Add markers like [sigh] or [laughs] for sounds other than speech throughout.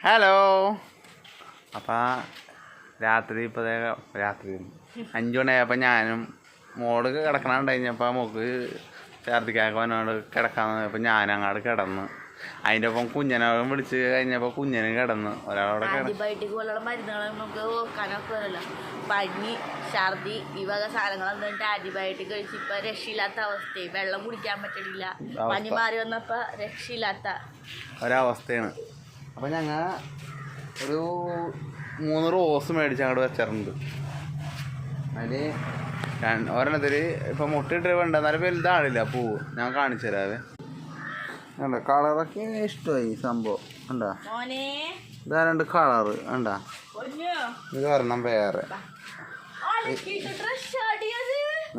Hello അപ്പം രാത്രി ഇപ്പോൾ രാത്രി. അഞ്ചു മണിയായപ്പോൾ ഞാനും മോൾ കിടക്കണ കഴിഞ്ഞപ്പോൾ മോക്ക് ഛർദിക്കാക്കവനോട് കിടക്കാന്ന് അപ്പോൾ ഞാൻ അങ്ങോട്ട് കിടന്ന്. അതിന്റെ ഒപ്പം കുഞ്ഞനോടും വിളിച്ച് കഴിഞ്ഞപ്പോൾ കുഞ്ഞനും കിടന്ന്. ഒരാളോടെ കിടന്നു ആന്റിബയോട്ടിക് പോലുള്ള മരുന്നുകൾ നമുക്ക് ഓർക്കാനൊക്കെ വരല്ലോ പനി ഛർദി ഈ വക സാധനങ്ങൾ എന്നിട്ട് ആന്റിബയോട്ടിക് കഴിച്ച് ഇപ്പൊ രക്ഷയില്ലാത്ത അവസ്ഥയായി. വെള്ളം കുടിക്കാൻ പറ്റില്ല. പനി മാറി വന്നപ്പോ രക്ഷയില്ലാത്ത ഒരവസ്ഥയാണ്. അപ്പം ഞങ്ങൾ ഒരു മൂന്ന് റോസ് മേടിച്ച് അങ്ങോട്ട് വെച്ചിട്ടുണ്ട് അതിൽ ഒരെണ്ണത്തിൽ ഇപ്പം മുട്ടിട്ട് വേണ്ട എന്നാലും വലുതാണില്ല പൂവ് ഞാൻ കാണിച്ചു തരാവേ. കണ്ട കളറൊക്കെ ഇഷ്ടമായി സംഭവം. ഉണ്ടാ ഇതാ രണ്ട് കളറ് ഉണ്ടാ ഇത് ഒരെണ്ണം വേറെ.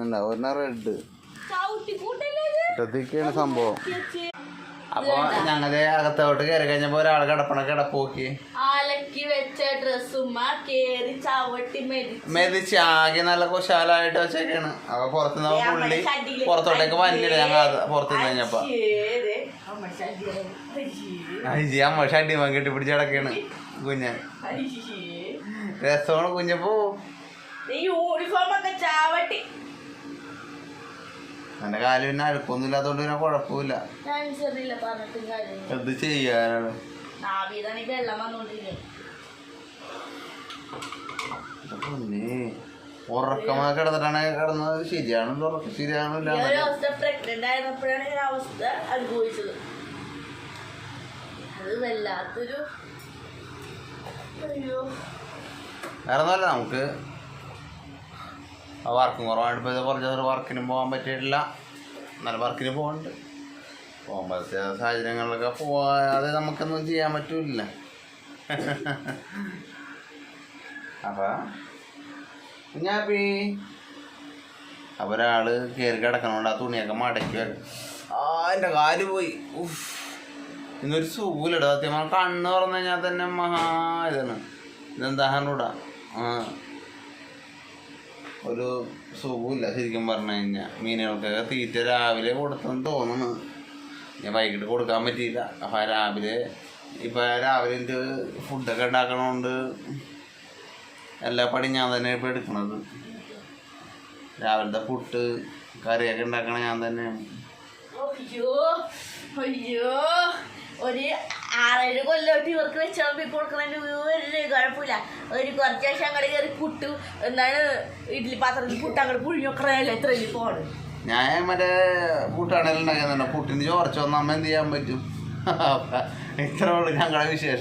ഉണ്ടാ ഒരെണ്ണം റെഡ് ഇതൊക്കെയാണ് സംഭവം. അപ്പോൾ ഞങ്ങൾ അകത്തോട്ട് കയറി കഴിഞ്ഞപ്പോ ഒരാൾ കിടപ്പണ കിടപ്പോക്കി അലക്കി വെച്ച ഡ്രസ്സുമ്മ കേറി ചവിട്ടി മെതിച്ച്. ആകെ നല്ല കുശാലായിട്ട് വെച്ചേക്കാണ്. അപ്പൊ പുറത്തുനിന്ന് പുള്ളി പുറത്തോട്ടേക്ക് വന്നില്ല. ഞങ്ങൾ പുറത്തു നിന്ന് കഴിഞ്ഞപ്പോ അയ്യേ, അമ്മ ചടിയായി. അയ്യേ, അയ്യ അമ്മ ഷഡി കെട്ടി പിടിച്ച് കിടക്കാണ് കുഞ്ഞൻ. രസമാണ് കുഞ്ഞപ്പോ യൂണിഫോം ഒക്കെ ചാവട്ടി. എന്റെ കാൽ പിന്നെ അഴുക്കൊന്നും ഇല്ലാത്തോണ്ട് പിന്നെ കുഴപ്പമില്ല. എന്ത് ചെയ്യാനാണ്? ഉറക്കമാ പൊന്നേ? ഉറക്കമായി കിടന്നിട്ടാണ് കിടന്നത്. ശരിയാണല്ലോ ഉറക്കം ശരിയാണില്ല അവസ്ഥ അനുഭവിച്ചത്. അത് വല്ലാത്തൊരു അയ്യോ. വേറെ നമുക്ക് വർക്കും കുറവായിട്ട് ഇപ്പോൾ കുറച്ച് ദിവസം വർക്കിനും പോകാൻ പറ്റിയിട്ടില്ല. നല്ല വർക്കിന് പോകുന്നുണ്ട് പോകുമ്പോഴത്തെ സാഹചര്യങ്ങളിലൊക്കെ പോവാതെ നമുക്കൊന്നും ചെയ്യാൻ പറ്റില്ല. അപ്പം. കുഞ്ഞാപ്പി അപ്പോൾ ഒരാൾ കയറി കിടക്കണോണ്ട് ആ തുണിയൊക്കെ മടക്കി വരും ആ എന്റെ കാൽ പോയി. ഉഫ്. ഇന്നൊരു സൂലിടാ സത്യം കണ്ണ് തുറന്നു കഴിഞ്ഞാൽ തന്നെ മഹാ ഇതാണ്. ഇതെന്താണൂടാ ആ. ഒരു സുഖമില്ല ശരിക്കും പറഞ്ഞു കഴിഞ്ഞാൽ മീനുകൾക്കൊക്കെ തീറ്റ രാവിലെ കൊടുത്തെന്ന് തോന്നുന്നു. ഞാൻ വൈകിട്ട് കൊടുക്കാൻ പറ്റിയില്ല. അപ്പം രാവിലെ ഇപ്പം രാവിലെ എനിക്ക് ഫുഡൊക്കെ ഉണ്ടാക്കണോണ്ട് എല്ലാ പണിയും ഞാൻ തന്നെ ഇപ്പം എടുക്കണത്. രാവിലത്തെ പുട്ട് കറിയൊക്കെ ഉണ്ടാക്കണ ഞാൻ തന്നെയാണ്. അയ്യോ അയ്യോ. ഒരു ആറേഴ് കൊല്ലോട്ട് ഇവർക്ക് വെച്ചോമ്പി കൊടുക്കുന്നതിന് ഒരു കുഴപ്പമില്ല. ഒരു കുറച്ച് വർഷം അങ്ങോട്ട് കയറി പുട്ടു എന്താണ് ഇഡ്ഡലി പാത്രത്തിൽ പുട്ട് അങ്ങോട്ട് പുഴിഞ്ഞൊക്കെ എത്ര പോണ് ഞാൻ മറ്റേ പുട്ടാണെങ്കിലും തന്നെ പുട്ടിന് ചോർച്ച വന്നാൽ അമ്മ എന്ത് ചെയ്യാൻ പറ്റും? [laughs] ഇത്ര ഉള്ളു ഞങ്ങളുടെ വിശേഷം.